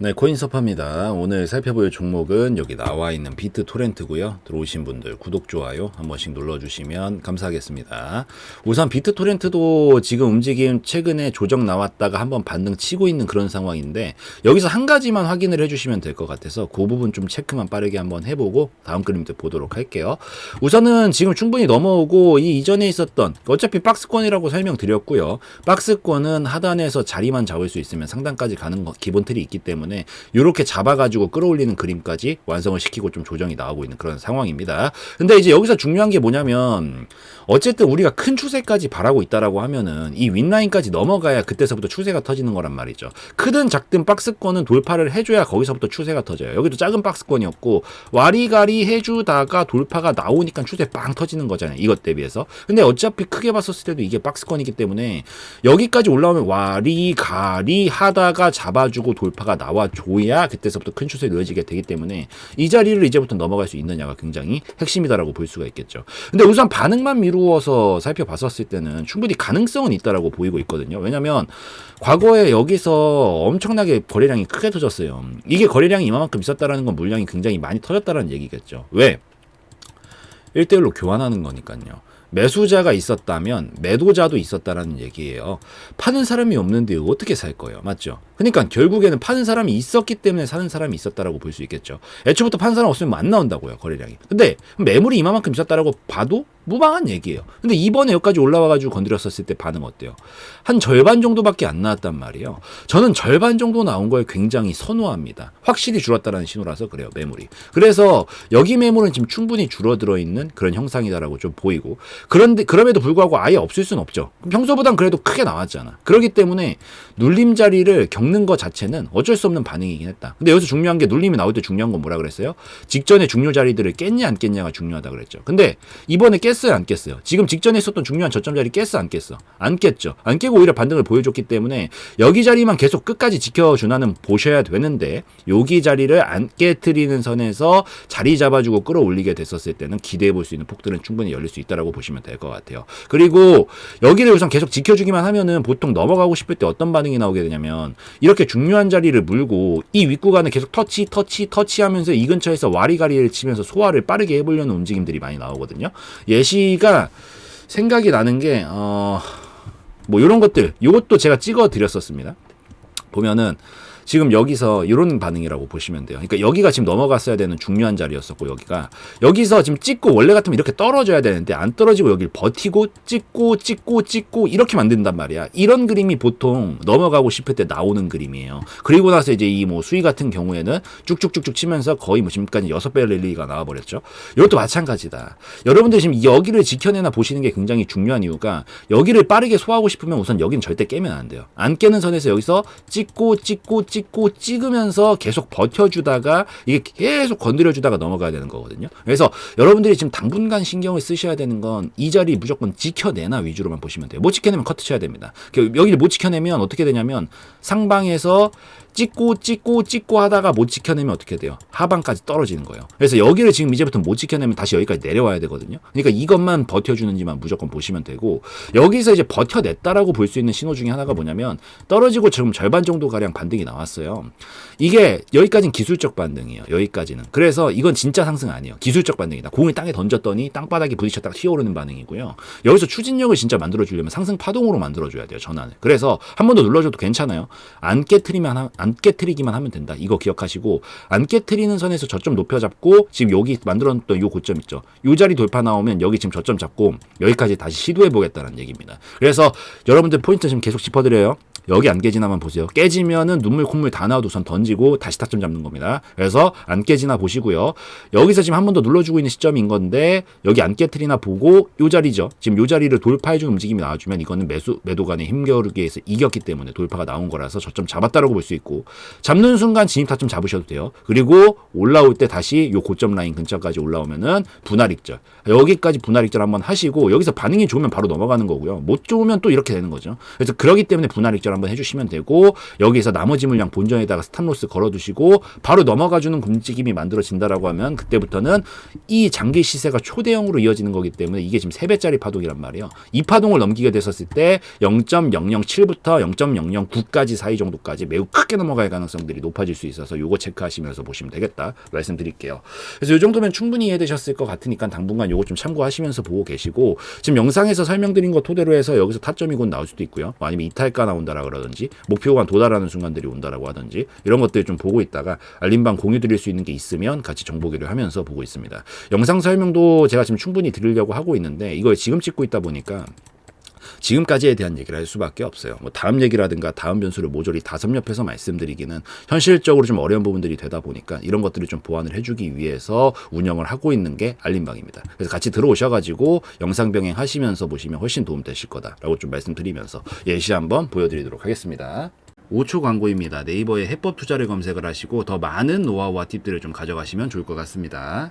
네, 코인서파입니다. 오늘 살펴볼 종목은 여기 나와 있는 비트 토렌트고요. 들어오신 분들 구독, 좋아요 한 번씩 눌러주시면 감사하겠습니다. 우선 비트 토렌트도 지금 움직임 최근에 조정 나왔다가 한번 반등 치고 있는 그런 상황인데 여기서 한 가지만 확인을 해주시면 될 것 같아서 그 부분 좀 체크만 빠르게 한번 해보고 다음 그림 때 보도록 할게요. 우선은 지금 충분히 넘어오고 이 이전에 있었던 어차피 박스권이라고 설명드렸고요. 박스권은 하단에서 자리만 잡을 수 있으면 상단까지 가는 거, 기본 틀이 있기 때문에 이렇게 잡아가지고 끌어올리는 그림까지 완성을 시키고 좀 조정이 나오고 있는 그런 상황입니다. 근데 이제 여기서 중요한 게 뭐냐면 어쨌든 우리가 큰 추세까지 바라고 있다라고 하면은 이 윗라인까지 넘어가야 그때서부터 추세가 터지는 거란 말이죠. 크든 작든 박스권은 돌파를 해줘야 거기서부터 추세가 터져요. 여기도 작은 박스권이었고 와리가리 해주다가 돌파가 나오니까 추세 빵 터지는 거잖아요. 이것 대비해서. 근데 어차피 크게 봤었을 때도 이게 박스권이기 때문에 여기까지 올라오면 와리가리 하다가 잡아주고 돌파가 나와 줘야 그때서부터 큰 추세로 이어지게 되기 때문에 이 자리를 이제부터 넘어갈 수 있느냐가 굉장히 핵심이다라고 볼 수가 있겠죠. 근데 우선 반응만 미루어서 살펴봤었을 때는 충분히 가능성은 있다라고 보이고 있거든요. 왜냐면 과거에 여기서 엄청나게 거래량이 크게 터졌어요. 이게 거래량이 이만큼 있었다라는 건 물량이 굉장히 많이 터졌다라는 얘기겠죠. 왜? 1대1로 교환하는 거니까요. 매수자가 있었다면 매도자도 있었다라는 얘기예요. 파는 사람이 없는데 어떻게 살 거예요? 맞죠? 그러니까 결국에는 파는 사람이 있었기 때문에 사는 사람이 있었다라고 볼 수 있겠죠. 애초부터 파는 사람 없으면 안 나온다고요, 거래량이. 근데 매물이 이만큼 있었다라고 봐도 무방한 얘기예요. 근데 이번에 여기까지 올라와가지고 건드렸었을 때 반응 어때요? 한 절반 정도밖에 안 나왔단 말이에요. 저는 절반 정도 나온 걸 굉장히 선호합니다. 확실히 줄었다라는 신호라서 그래요, 매물이. 그래서 여기 매물은 지금 충분히 줄어들어 있는 그런 형상이다라고 좀 보이고 그런데 그럼에도 불구하고 아예 없을 수는 없죠. 평소보단 그래도 크게 나왔잖아. 그렇기 때문에 눌림 자리를 겪는 것 자체는 어쩔 수 없는 반응이긴 했다. 근데 여기서 중요한 게 눌림이 나올 때 중요한 건 뭐라 그랬어요? 직전에 중요 자리들을 깼냐 안 깼냐가 중요하다 그랬죠. 근데 이번에 깼 어요 안 깼어요? 지금 직전에 있었던 중요한 저점 자리 깼어 안 깼어? 안 깼죠. 안 깨고 오히려 반등을 보여줬기 때문에 여기 자리만 계속 끝까지 지켜주나는 보셔야 되는데 여기 자리를 안 깨트리는 선에서 자리 잡아주고 끌어올리게 됐었을 때는 기대해 볼 수 있는 폭들은 충분히 열릴 수 있다라고 보시면 될 것 같아요. 그리고 여기를 우선 계속 지켜주기만 하면은 보통 넘어가고 싶을 때 어떤 반응이 나오게 되냐면 이렇게 중요한 자리를 물고 이 윗구간을 계속 터치 터치 터치하면서 이 근처에서 와리가리를 치면서 소화를 빠르게 해보려는 움직임들이 많이 나오거든요. 예 시가 생각이 나는 게 어. 뭐 이런 것들 이것도 제가 찍어 드렸었습니다. 보면은 지금 여기서 이런 반응이라고 보시면 돼요. 그러니까 여기가 지금 넘어갔어야 되는 중요한 자리였었고 여기가 여기서 지금 찍고 원래 같으면 이렇게 떨어져야 되는데 안 떨어지고 여기를 버티고 찍고 찍고 찍고 이렇게 만든단 말이야. 이런 그림이 보통 넘어가고 싶을 때 나오는 그림이에요. 그리고 나서 이제 이 뭐 수위 같은 경우에는 쭉쭉쭉쭉 치면서 거의 뭐 지금까지 여섯 배 랠리가 나와버렸죠. 이것도 마찬가지다. 여러분들 지금 여기를 지켜내나 보시는 게 굉장히 중요한 이유가 여기를 빠르게 소화하고 싶으면 우선 여기는 절대 깨면 안 돼요. 안 깨는 선에서 여기서 찍고 찍고 찍고 찍으면서 계속 버텨주다가 이게 계속 건드려주다가 넘어가야 되는 거거든요. 그래서 여러분들이 지금 당분간 신경을 쓰셔야 되는 건 이 자리 무조건 지켜내나 위주로만 보시면 돼요. 못 지켜내면 커트 쳐야 됩니다. 그 여기를 못 지켜내면 어떻게 되냐면 상방에서 찍고 찍고 찍고 하다가 못 지켜내면 어떻게 돼요? 하방까지 떨어지는 거예요. 그래서 여기를 지금 이제부터 못 지켜내면 다시 여기까지 내려와야 되거든요. 그러니까 이것만 버텨주는지만 무조건 보시면 되고 여기서 이제 버텨냈다라고 볼 수 있는 신호 중에 하나가 뭐냐면 떨어지고 지금 절반 정도 가량 반등이 나왔어요. 이게 여기까지는 기술적 반등이에요. 여기까지는. 그래서 이건 진짜 상승 아니에요. 기술적 반등이다. 공을 땅에 던졌더니 땅바닥에 부딪혔다가 튀어오르는 반응이고요. 여기서 추진력을 진짜 만들어주려면 상승 파동으로 만들어줘야 돼요. 전환을. 그래서 한 번 더 눌러줘도 괜찮아요. 안 깨트리면 하, 안 깨트리기만 하면 된다. 이거 기억하시고 안 깨트리는 선에서 저점 높여 잡고 지금 여기 만들어놨던 요 고점 있죠. 요 자리 돌파 나오면 여기 지금 저점 잡고 여기까지 다시 시도해 보겠다는 얘기입니다. 그래서 여러분들 포인트 지금 계속 짚어드려요. 여기 안 깨지나만 보세요. 깨지면은 눈물 콧물 다 나와도 우선 던지고 다시 타점 잡는 겁니다. 그래서 안 깨지나 보시고요. 여기서 지금 한 번 더 눌러주고 있는 시점인 건데 여기 안 깨트리나 보고 요 자리죠. 지금 요 자리를 돌파해주는 움직임이 나와주면 이거는 매수 매도 간의 힘겨루기에서 이겼기 때문에 돌파가 나온 거라서 저점 잡았다라고 볼 수 있고 잡는 순간 진입 타점 잡으셔도 돼요. 그리고 올라올 때 다시 요 고점 라인 근처까지 올라오면은 분할 익절 여기까지 분할 익절 한번 하시고 여기서 반응이 좋으면 바로 넘어가는 거고요. 못 좋으면 또 이렇게 되는 거죠. 그래서 그러기 때문에 분할 익절 한번 해주시면 되고 여기서 나머지 물량 본전에다가 스탑로스 걸어두시고 바로 넘어가주는 움직임이 만들어진다라고 하면 그때부터는 이 장기 시세가 초대형으로 이어지는 거기 때문에 이게 지금 3배짜리 파동이란 말이에요. 이 파동을 넘기게 됐었을 때 0.007부터 0.009까지 사이 정도까지 매우 크게 넘어갈 가능성들이 높아질 수 있어서 요거 체크하시면서 보시면 되겠다 말씀드릴게요. 그래서 요 정도면 충분히 이해되셨을 것 같으니까 당분간 요거 좀 참고하시면서 보고 계시고 지금 영상에서 설명드린 거 토대로 해서 여기서 타점이 곧 나올 수도 있고요. 뭐 아니면 이탈가 나온다라 그러든지 목표가 도달하는 순간들이 온다라고 하든지 이런 것들 좀 보고 있다가 알림방 공유 드릴 수 있는 게 있으면 같이 정보기를 하면서 보고 있습니다. 영상 설명도 제가 지금 충분히 드리려고 하고 있는데 이걸 지금 찍고 있다 보니까 지금까지에 대한 얘기를 할 수밖에 없어요. 뭐 다음 얘기라든가 다음 변수를 모조리 다섯 옆에서 말씀드리기는 현실적으로 좀 어려운 부분들이 되다 보니까 이런 것들을 좀 보완을 해주기 위해서 운영을 하고 있는 게 알림방입니다. 그래서 같이 들어오셔가지고 영상 병행 하시면서 보시면 훨씬 도움 되실 거다라고 좀 말씀드리면서 예시 한번 보여드리도록 하겠습니다. 5초 광고입니다. 네이버에 해법 투자를 검색을 하시고 더 많은 노하우와 팁들을 좀 가져가시면 좋을 것 같습니다.